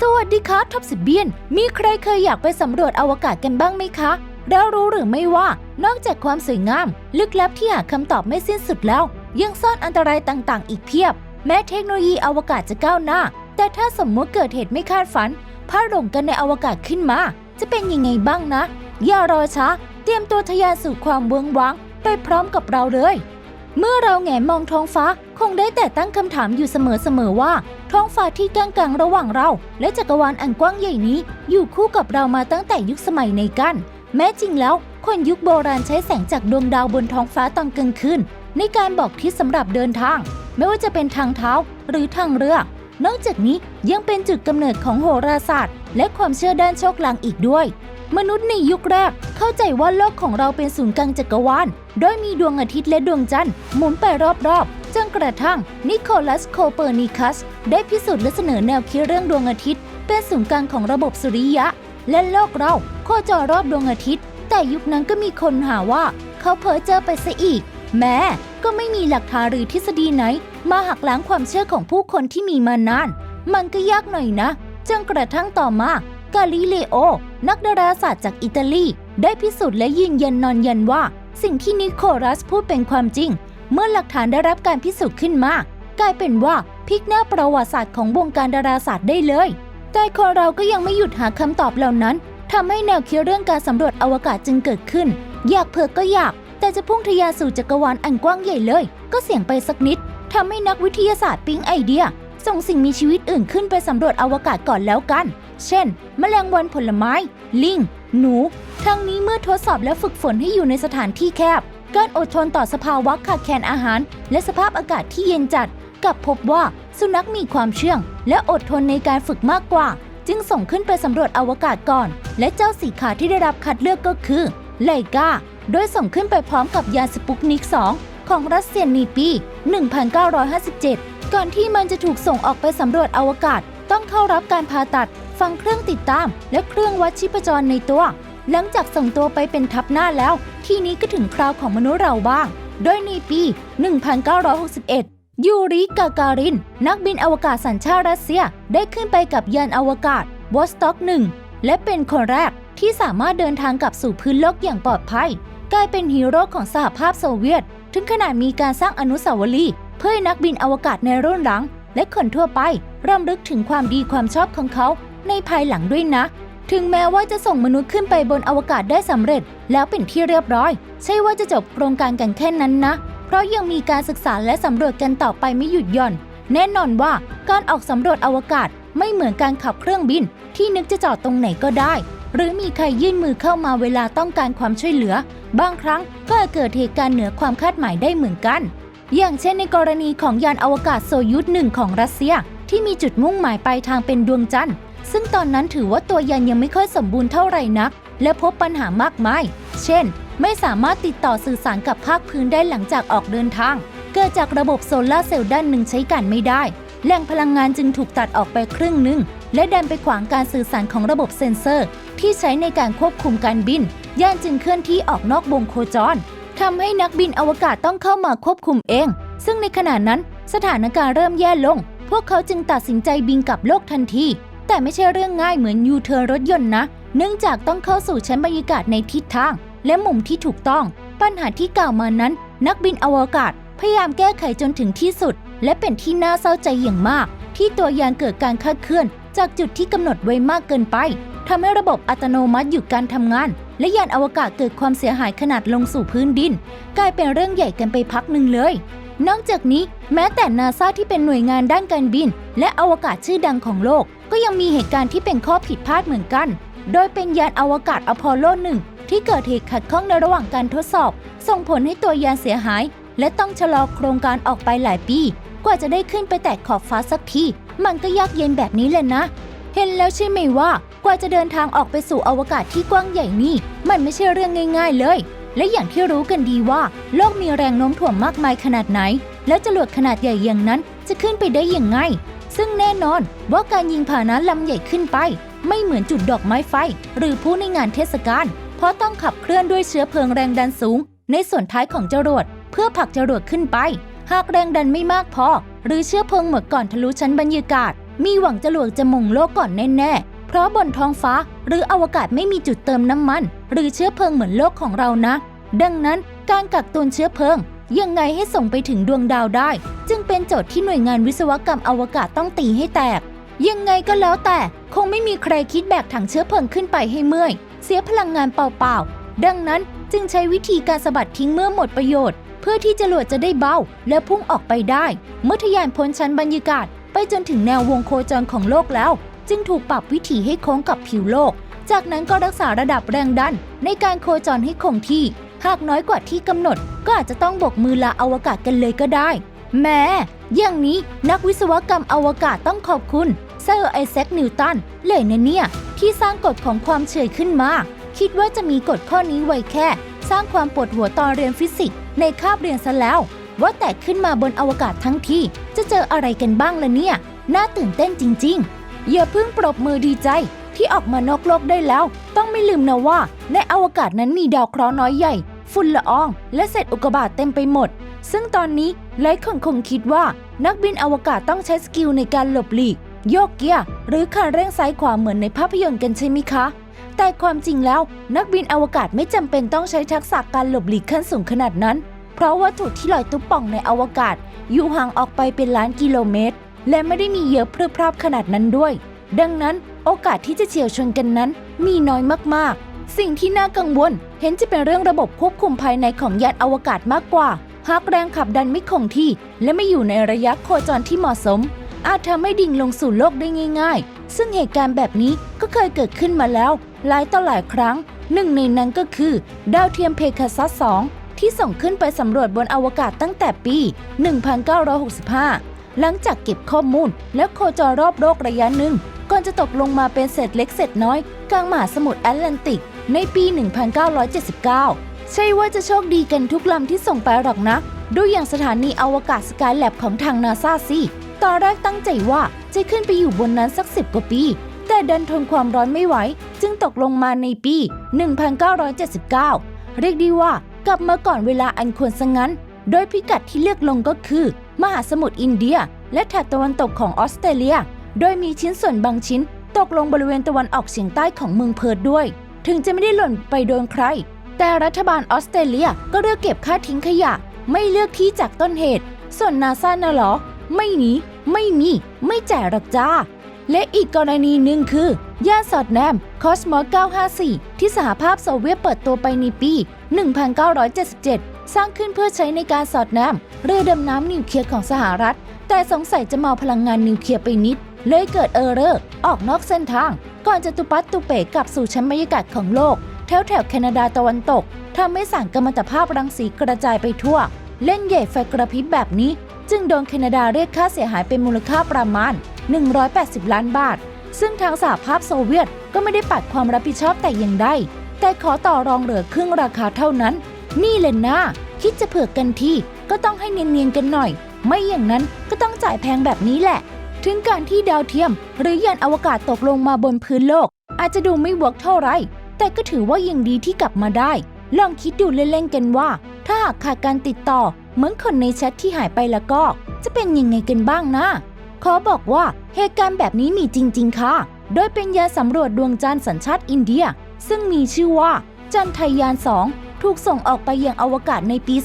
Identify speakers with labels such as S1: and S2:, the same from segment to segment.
S1: สวัสดีค่ะท็อปสิบเบียน มีใครเคยอยากไปสำรวจอวกาศกันบ้างไหมคะแล้วรู้หรือไม่ว่านอกจากความสวยงาม ลึกลับที่หาคำตอบไม่สิ้นสุดแล้ว ยังซ่อนอันตรายต่างๆ อีกเพียบ แม้เทคโนโลยีอวกาศจะก้าวหน้า แต่ถ้าสมมติเกิดเหตุไม่คาดฝันพลาดหลงกันในอวกาศขึ้นมา จะเป็นยังไงบ้างนะ อย่ารอช้า เตรียมตัวทะยานสู่ความเวิ้งว้างไปพร้อมกับเราเลย เมื่อเราแงมองท้องฟ้าคงได้แต่ตั้งคำถามอยู่เสมอๆว่า ท้องฟ้าที่กลางกลางระหว่างเรา และจักรวาลอันกว้างใหญ่นี้ อยู่คู่กับเรามาตั้งแต่ยุคสมัยในกัน แม้จริงแล้ว คนยุคโบราณใช้แสงจากดวงดาวบนท้องฟ้าตอนกลางคืนในการบอกทิศสำหรับเดินทาง ไม่ว่าจะเป็นทางเท้าหรือทางเรือนอกจากนี้ยังเป็นจุดกำเนิดของโหราศาสตร์ และความเชื่อด้านโชคลางอีกด้วย มนุษย์ในยุคแรกเข้าใจว่าโลกของเราเป็นศูนย์กลางจักรวาล โดยมีดวงอาทิตย์และดวงจันทร์หมุนไปรอบๆ จนกระทั่งนิโคลัสโคเปอร์นิคัส ได้พิสูจน์และเสนอแนวคิดเรื่องดวงอาทิตย์ เป็นศูนย์กลางของระบบสุริยะ และโลกเราโคจรรอบดวงอาทิตย์ แต่ยุคนั้นก็มีคนหาว่า เขาเพ้อเจอไปซะอีก แม้ก็ไม่มีหลักฐานหรือทฤษฎีไหน มาหักล้างความเชื่อของผู้คนที่มีมานาน มันก็ยากหน่อยนะจนกระทั่งต่อมากาลิเลโอ นักดาราศาสตร์จากอิตาลี ได้พิสูจน์และยืนยันนอนยันว่า สิ่งที่นิโคลัสพูดเป็นความจริง เมื่อหลักฐานได้รับการพิสูจน์ขึ้นมากลายเป็นว่าพลิกหน้าประวัติศาสตร์ของวงการดาราศาสตร์ได้เลย แต่คนเราก็ยังไม่หยุดหาคำตอบเหล่านั้นทำให้แนวคิดเรื่องการสำรวจอวกาศจึงเกิดขึ้น อยากเผือกก็อยาก แต่จะพุ่งทะยานสู่จักรวาลอันกว้างใหญ่เลย ก็เสี่ยงไปสักนิดทำให้นักวิทยาศาสตร์ปิ๊งไอเดีย ส่งสิ่งมีชีวิตอื่นขึ้นไปสำรวจอวกาศก่อนแล้วกัน เช่น แมลงวันผลไม้ ลิง หนู ทั้งนี้เมื่อทดสอบและฝึกฝนให้อยู่ในสถานที่แคบ การอดทนต่อสภาวะขาดแคลนอาหาร และสภาพอากาศที่เย็นจัดกลับพบว่าสุนัขมีความเชื่อง และอดทนในการฝึกมากกว่า จึงส่งขึ้นไปสำรวจอวกาศก่อน และเจ้าสีขาที่ได้รับคัดเลือกก็คือ ไลกาโดยส่งขึ้นไปพร้อมกับยานสปุกนิก 2 ของรัสเซียในปี 1957 ก่อนที่มันจะถูกส่งออกไปสำรวจอวกาศ ต้องเข้ารับการผ่าตัด ฟังเครื่องติดตาม และเครื่องวัดชีพจรในตัว หลังจากส่งตัวไปเป็นทัพหน้าแล้ว ที่นี้ก็ถึงคราวของมนุษย์เราบ้าง โดยในปี 1961 ยูริกาการิน นักบินอวกาศสัญชาติรัสเซียได้ขึ้นไปกับยานอวกาศวอสต็อก1และเป็นคนแรกที่สามารถเดินทางกลับสู่พื้นโลกอย่างปลอดภัย กลายเป็นฮีโร่ของสหภาพโซเวียต ถึงขนาดมีการสร้างอนุสาวรีย์เพื่อนักบินอวกาศในรุ่นหลัง และคนทั่วไปรำลึกถึงความดีความชอบของเขาในภายหลังด้วยนะ ถึงแม้ว่าจะส่งมนุษย์ขึ้นไปบนอวกาศได้สำเร็จ แล้วเป็นที่เรียบร้อย ใช่ว่าจะจบโครงการกันแค่นั้นนะ เพราะยังมีการศึกษาและสำรวจกันต่อไปไม่หยุดหย่อน แน่นอนว่าการออกสำรวจอวกาศไม่เหมือนการขับเครื่องบิน ที่นึกจะจอดตรงไหนก็ได้ หรือมีใครยื่นมือเข้ามาเวลาต้องการความช่วยเหลือ บางครั้งก็อาจเกิดเหตุการณ์เหนือความคาดหมายได้เหมือนกัน อย่างเช่นในกรณีของยานอวกาศโซยุทหนึ่งของรัสเซีย ที่มีจุดมุ่งหมายปลายทางเป็นดวงจันทร์ ซึ่งตอนนั้นถือว่าตัวยานยังไม่ค่อยสมบูรณ์เท่าไหร่นัก และพบปัญหามากมาย เช่น ไม่สามารถติดต่อสื่อสารกับภาคพื้นได้หลังจากออกเดินทาง เกิดจากระบบโซลาร์เซลล์ด้านหนึ่งใช้การไม่ได้ แหล่งพลังงานจึงถูกตัดออกไปครึ่งหนึ่ง และดันไปขวางการสื่อสารของระบบเซ็นเซอร์ ที่ใช้ในการควบคุมการบิน ย่านจึงเคลื่อนที่ออกนอกวงโคจรทำให้นักบินอวกาศต้องเข้ามาควบคุมเอง ซึ่งในขณะนั้นสถานการณ์เริ่มแย่ลง พวกเขาจึงตัดสินใจบินกลับโลกทันที แต่ไม่ใช่เรื่องง่ายเหมือนยูเทิร์นรถยนต์นะ เนื่องจากต้องเข้าสู่ชั้นบรรยากาศในทิศทาง และมุมที่ถูกต้อง ปัญหาที่กล่าวมานั้น นักบินอวกาศ พยายามแก้ไขจนถึงที่สุด และเป็นที่น่าเศร้าใจอย่างมาก ที่ตัวยานเกิดการคลาดเคลื่อน จากจุดที่กำหนดไว้มากเกินไปทำให้ระบบอัตโนมัติหยุดการทำงาน และยานอวกาศเกิดความเสียหายขนาดลงสู่พื้นดิน กลายเป็นเรื่องใหญ่กันไปพักหนึ่งเลย นอกจากนี้แม้แต่นาซาที่เป็นหน่วยงานด้านการบิน และอวกาศชื่อดังของโลก ก็ยังมีเหตุการณ์ที่เป็นข้อผิดพลาดเหมือนกัน โดยเป็นยานอวกาศอพอลโลหนึ่งที่เกิดเหตุขัดข้องในระหว่างการทดสอบ ส่งผลให้ตัวยานเสียหาย และต้องชะลอโครงการออกไปหลายปี กว่าจะได้ขึ้นไปแตะขอบฟ้าสักที มันก็ยากเย็นแบบนี้เลยนะ เห็นแล้วใช่ไหมว่ากว่าจะเดินทางออกไปสู่อวกาศที่กว้างใหญ่นี่ มันไม่ใช่เรื่องง่าย ๆ เลย และอย่างที่รู้กันดีว่า โลกมีแรงโน้มถ่วงมากมายขนาดไหน แล้วจรวดขนาดใหญ่อย่างนั้นจะขึ้นไปได้อย่างไง ซึ่งแน่นอนว่าการยิงผ่านะลำใหญ่ขึ้นไป ไม่เหมือนจุดดอกไม้ไฟ หรือผู้ในงานเทศกาลเพราะต้องขับเคลื่อนด้วยเชื้อเพลิงแรงดันสูง ในส่วนท้ายของจรวดเพื่อผลักจรวดขึ้นไป หากแรงดันไม่มากพอ หรือเชื้อเพลิงหมดก่อนทะลุชั้นบรรยากาศ มีหวังจรวดจะมงโลกก่อนแน่ๆ ราะบนท้องฟ้าหรืออวกาศไม่มีจุดเติมน้ำมัน หรือเชื้อเพลิงเหมือนโลกของเรานะ ดังนั้นการกักตุนเชื้อเพลิง ยังไงให้ส่งไปถึงดวงดาวได้ จึงเป็นโจทย์ที่หน่วยงานวิศวกรรมอวกาศต้องตีให้แตก ยังไงก็แล้วแต่คงไม่มีใครคิดแบกถังเชื้อเพลิงขึ้นไปให้เมื่อย เสียพลังงานเปล่าๆดังนั้นจึงใช้วิธีการสะบัดทิ้งเมื่อหมดประโยชน์ เพื่อที่จรวดจะได้เบาและพุ่งออกไปได้ เมื่อทะยานพ้นชั้นบรรยากาศ ไปจนถึงแนววงโคจรของโลกแล้ว จึงถูกปรับวิถีให้โค้งกับผิวโลก จากนั้นก็รักษาระดับแรงดันในการโคจรให้คงที่ หากน้อยกว่าที่กำหนด ก็อาจจะต้องบกมือลาอวกาศกันเลยก็ได้ แม้อย่างนี้นักวิศวกรรมอวกาศต้องขอบคุณเซอร์ไอแซคนิวตันเลยนะเนี่ย ที่สร้างกฎของความเฉยขึ้นมา คิดว่าจะมีกฎข้อนี้ไว้แค่ สร้างความปวดหัวตอนเรียนฟิสิกส์ในคาบเรียนซะแล้ว ว่าแต่ขึ้นมาบนอวกาศทั้งที่ จะเจออะไรกันบ้างล่ะเนี่ย น่าตื่นเต้นจริง ๆ อย่าเพิ่งปรบมือดีใจที่ออกมานอกโลกได้แล้ว ต้องไม่ลืมนะว่า ในอวกาศนั้นมีดาวเคราะห์น้อยใหญ่ ฝุ่นละออง และเศษอุกกาบาตเต็มไปหมด ซึ่งตอนนี้หลายคนคงคิดว่า นักบินอวกาศต้องใช้สกิลในการหลบหลีก โยกเกียร์หรือคันเร่งซ้ายขวาเหมือนในภาพยนตร์กันใช่ไหมคะ แต่ความจริงแล้ว นักบินอวกาศไม่จำเป็นต้องใช้ทักษะการหลบหลีกขั้นสูงขนาดนั้น เพราะวัตถุที่ลอยตุ๊บป่องในอวกาศอยู่ห่างออกไปเป็นล้านกิโลเมตร และไม่ได้มีเยอะพรึบพรับขนาดนั้นด้วย ดังนั้นโอกาสที่จะเฉียวชนกันนั้นมีน้อยมากๆ สิ่งที่น่ากังวลเห็นจะเป็นเรื่องระบบควบคุมภายในของยานอวกาศมากกว่า หากแรงขับดันไม่คงที่ และไม่อยู่ในระยะโคจรที่เหมาะสม อาจทำให้ดิ่งลงสู่โลกได้ง่าย ๆ ซึ่งเหตุการณ์แบบนี้ก็เคยเกิดขึ้นมาแล้ว หลายต่อหลายครั้ง หนึ่งในนั้นก็คือ ดาวเทียมเพกาซัส2ที่ส่งขึ้นไปสำรวจบนอวกาศตั้งแต่ปี 1965 หลังจากเก็บข้อมูล และโคจรรอบโลกระยะหนึ่ง ก่อนจะตกลงมาเป็นเศษเล็กเศษน้อย กลางมหาสมุทรแอตแลนติก ในปี 1979 ใช่ว่าจะโชคดีกันทุกลำที่ส่งไปหรอกนะดูอย่างสถานีอวกาศสกายแลบของทางนาซาสิตอนแรกตั้งใจว่าจะขึ้นไปอยู่บนนั้นสักสิบกว่าปี แต่ดันทนความร้อนไม่ไหว จึงตกลงมาในปี 1979 เรียกได้ว่ากลับมาก่อนเวลาอันควรซะงั้น โดยพิกัดที่เลือกลงก็คือ มหาสมุทรอินเดีย และแถบตะวันตกของออสเตรเลีย โดยมีชิ้นส่วนบางชิ้น ตกลงบริเวณตะวันออกเฉียงใต้ของเมืองเพิร์ดด้วย ถึงจะไม่ได้หล่นไปโดนใคร แต่รัฐบาลออสเตรเลียก็เลือกเก็บค่าทิ้งขยะ ไม่เลือกที่จากต้นเหตุ ส่วนนาซาน่ะเหรอ ไม่หนีไม่มี ไม่แจกหรอกจ้าและอีกกรณีหนึ่งคือย่านสอดแนมคอสมอ954 ที่สหภาพโซเวียตเปิดตัวไปในปี 1977 สร้างขึ้นเพื่อใช้ในการสอดแนมเรือดำน้ำนิวเคลียร์ของสหรัฐ แต่สงสัยจะเมาพลังงานนิวเคลียร์ไปนิด เลยเกิดเออร์เรอร์ออกนอกเส้นทาง ก่อนจะตุปัตตุเป๋กลับสู่ชั้นบรรยากาศของโลก แถวแถวแคนาดาตะวันตกทำให้สารกัมมันตภาพรังสีกระจายไปทั่ว เล่นใหญ่ไฟกระพริบแบบนี้ จึงโดนแคนาดาเรียกค่าเสียหายเป็นมูลค่าประมาณ 180 ล้านบาท ซึ่งทางสหภาพโซเวียตก็ไม่ได้ปัดความรับผิดชอบแต่อย่างใดแต่ขอต่อรองเหลือครึ่งราคาเท่านั้น นี่เลยนะ คิดจะเผื่อกันที่ก็ต้องให้เนียนๆกันหน่อย ไม่อย่างนั้นก็ต้องจ่ายแพงแบบนี้แหละ ถึงการที่ดาวเทียม หรือยานอวกาศตกลงมาบนพื้นโลก อาจจะดูไม่เวิร์กเท่าไหรแต่ก็ถือว่ายังดีที่กลับมาได้ ลองคิดดูเล่นๆกันว่า ถ้าหากขาดการติดต่อ เหมือนคนในแชทที่หายไปแล้วก็ จะเป็นยังไงกันบ้างนะ ขอบอกว่าเหตุการณ์แบบนี้มีจริง ๆ ค่ะ โดยเป็นยานสำรวจดวงจันทร์สัญชาติอินเดีย ซึ่งมีชื่อว่าจันทรยาน 2 ถูกส่งออกไปยังอวกาศในปี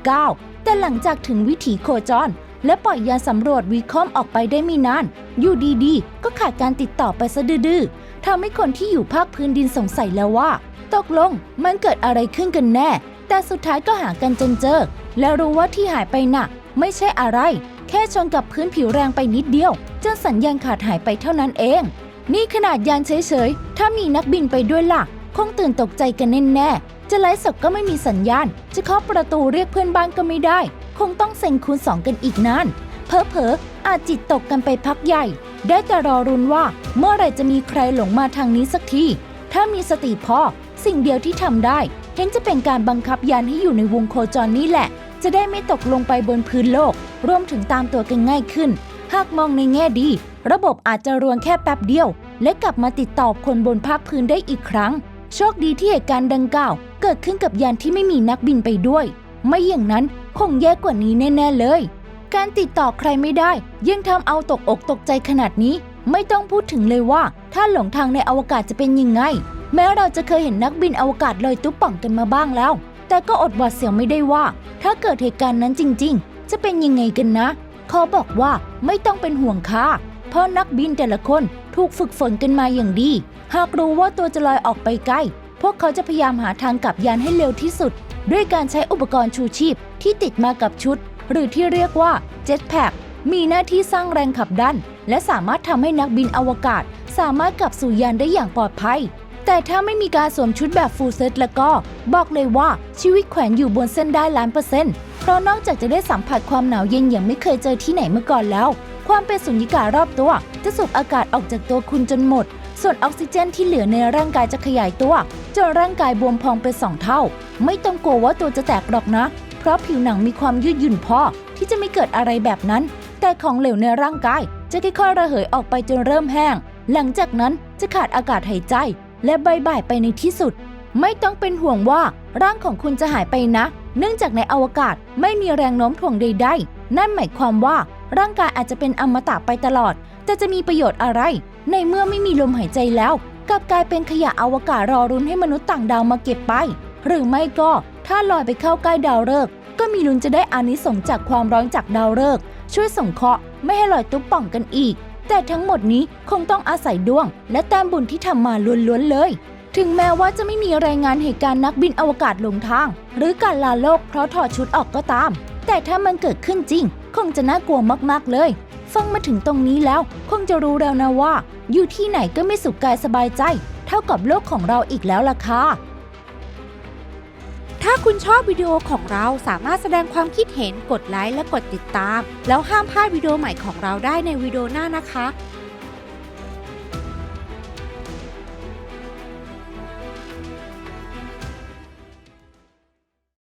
S1: 2019 แต่หลังจากถึงวิถีโคจร และปล่อยยานสำรวจวีคอมออกไปได้ไม่นาน อยู่ดีๆ ก็ขาดการติดต่อไปซะดื้อทำให้คนที่อยู่ภาคพื้นดินสงสัยแล้วว่า ตกลงมันเกิดอะไรขึ้นกันแน่ แต่สุดท้ายก็หากันจนเจอ และรู้ว่าที่หายไปน่ะ ไม่ใช่อะไร แค่ชนกับพื้นผิวแรงไปนิดเดียวจนสัญญาณขาดหายไปเท่านั้นเอง นี่ขนาดยานเฉยๆ ถ้ามีนักบินไปด้วยล่ะ คงตื่นตกใจกันแน่ๆ จะไลฟ์สดก็ไม่มีสัญญาณ จะเคาะประตูเรียกเพื่อนบ้านก็ไม่ได้ คงต้องเซ็งคูณสองกันอีกนานเพอเพออาจจิตตกกันไปพักใหญ่ ได้แต่รอรุนว่า เมื่อไรจะมีใครหลงมาทางนี้สักที ถ้ามีสติพอ สิ่งเดียวที่ทำได้ เห็นจะเป็นการบังคับยานให้อยู่ในวงโคจรนี่แหละ จะได้ไม่ตกลงไปบนพื้นโลก รวมถึงตามตัวกันง่ายขึ้น หากมองในแง่ดี ระบบอาจจะรวนแค่แป๊บเดียว และกลับมาติดต่อคนบนภาคพื้นได้อีกครั้ง โชคดีที่เหตุการณ์ดังกล่าว เกิดขึ้นกับยานที่ไม่มีนักบินไปด้วย ไม่อย่างนั้นคงแย่กว่านี้แน่ ๆ เลย การติดต่อใครไม่ได้ ยังทำเอาตกอกตกใจขนาดนี้ ไม่ต้องพูดถึงเลยว่า ถ้าหลงทางในอวกาศจะเป็นยังไง แม้เราจะเคยเห็นนักบินอวกาศลอยตุ๊บป่องกันมาบ้างแล้ว แต่ก็อดหวาดเสียวไม่ได้ว่า ถ้าเกิดเหตุการณ์นั้นจริง ๆ จะเป็นยังไงกันนะขอบอกว่าไม่ต้องเป็นห่วงค่ะเพราะนักบินแต่ละคนถูกฝึกฝนกันมาอย่างดี หากรู้ว่าตัวจะลอยออกไปใกล้ พวกเขาจะพยายามหาทางกลับยานให้เร็วที่สุด ด้วยการใช้อุปกรณ์ชูชีพที่ติดมากับชุด หรือที่เรียกว่า Jetpack มีหน้าที่สร้างแรงขับดัน และสามารถทำให้นักบินอวกาศ สามารถกลับสู่ยานได้อย่างปลอดภัย แต่ถ้าไม่มีการสวมชุดแบบฟูลเซตแล้วก็ บอกเลยว่าชีวิตแขวนอยู่บนเส้นได้ล้านเปอร์เซ็นต์เพราะนอกจากจะได้สัมผัสความหนาวเย็นอย่างไม่เคยเจอที่ไหนมาก่อนแล้ว ความเป็นสุญญากาศรอบตัว จะสูบอากาศออกจากตัวคุณจนหมด ส่วนออกซิเจนที่เหลือในร่างกายจะขยายตัวจนร่างกายบวมพองเป็นสองเท่า ไม่ต้องกลัวว่าตัวจะแตกหรอกนะ เพราะผิวหนังมีความยืดหยุ่นพอที่จะไม่เกิดอะไรแบบนั้น แต่ของเหลวในร่างกายจะค่อยๆระเหยออกไปจนเริ่มแห้ง หลังจากนั้นจะขาดอากาศหายใจ และใบายบายไปในที่สุด ไม่ต้องเป็นห่วงว่าร่างของคุณจะหายไปนะ เนื่องจากในอวกาศไม่มีแรงโน้มถ่วงใด ๆ นั่นหมายความว่าร่างกายอาจจะเป็นอมตะไปตลอด แต่จะมีประโยชน์อะไร ในเมื่อไม่มีลมหายใจแล้วกลับกลายเป็นขยะอวกาศรอรุนให้มนุษย์ต่างดาวมาเก็บไป หรือไม่ก็ถ้าลอยไปเข้าใกล้ดาวฤกษ์ก็มีลุ้นจะได้อานิสงส์จากความร้อนจากดาวฤกษ์ช่วยส่งเคราะห์ไม่ให้ลอยตุ๊บป่องกันอีก แต่ทั้งหมดนี้คงต้องอาศัยดวง และแต้มบุญที่ทำมาล้วนๆเลย ถึงแม้ว่าจะไม่มีรายงานเหตุการณ์นักบินอวกาศหลงทาง หรือการลาโลกเพราะถอดชุดออกก็ตาม แต่ถ้ามันเกิดขึ้นจริง คงจะน่ากลัวมากๆเลย ฟังมาถึงตรงนี้แล้ว คงจะรู้แล้วนะว่า อยู่ที่ไหนก็ไม่สุขกายสบายใจ เท่ากับโลกของเราอีกแล้วล่ะค่ะ
S2: ถ้าคุณชอบวิดีโอของเราสามารถแสดงความคิดเห็นกดไลค์และกดติดตาม แล้วห้ามพลาดวิดีโอใหม่ของเราได้ในวิดีโอหน้านะคะ